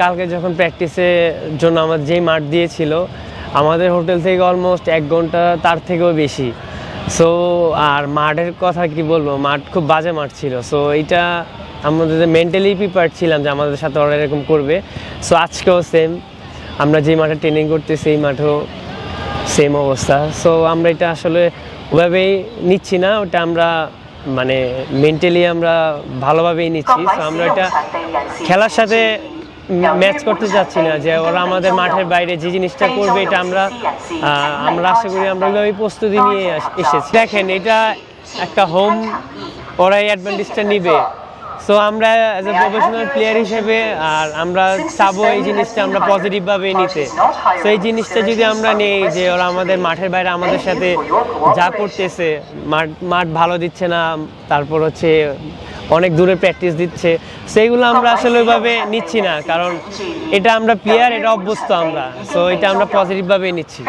কালকে যখন প্র্যাকটিসের জন্য আমার যেই মাঠ দিয়েছিল আমাদের হোটেল থেকে অলমোস্ট এক ঘণ্টা তার থেকেও বেশি। সো আর মাঠের কথা কি বলব মাঠ খুব বাজে মাঠ ছিল। সো এইটা আমাদের মেন্টালি প্রিপেয়ার ছিলাম যে আমাদের সাথে ওরা এরকম করবে। সো আজকেও সেম আমরা যে মাঠে ট্রেনিং করতেছি সেই মাঠেও সেম অবস্থা। সো আমরা এটা আসলে ওভাবেই নিচ্ছি না ওটা আমরা মানে মেন্টালি আমরা ভালোভাবেই নিচ্ছি। সো আমরা এটা খেলার সাথে ম্যাচ করতে চাচ্ছি না যে ওরা আমাদের মাঠের বাইরে যে জিনিসটা করবে এটা আমরা আমরা আশা করি আমরা ওই প্রস্তুতি নিয়ে এসেছি। দেখেন এটা একটা হোম ওরা এই অ্যাডভান্টেজটা নিবে। সো আমরা অ্যাজ এ প্রফেশনাল প্লেয়ার হিসেবে আর আমরা চাবো এই জিনিসটা আমরা পজিটিভভাবে নিতে। সো এই জিনিসটা যদি আমরা নেই যে ওরা আমাদের মাঠের বাইরে আমাদের সাথে যা করতেছে মাঠ মাঠ ভালো দিচ্ছে না তারপর হচ্ছে অনেক দূরে প্র্যাকটিস দিচ্ছে। সেইগুলো আমরা আসলে ওইভাবে নিচ্ছি না কারণ এটা আমরা প্লেয়ার এটা অভ্যস্ত আমরা। তো এটা আমরা পজিটিভভাবেই নিচ্ছি.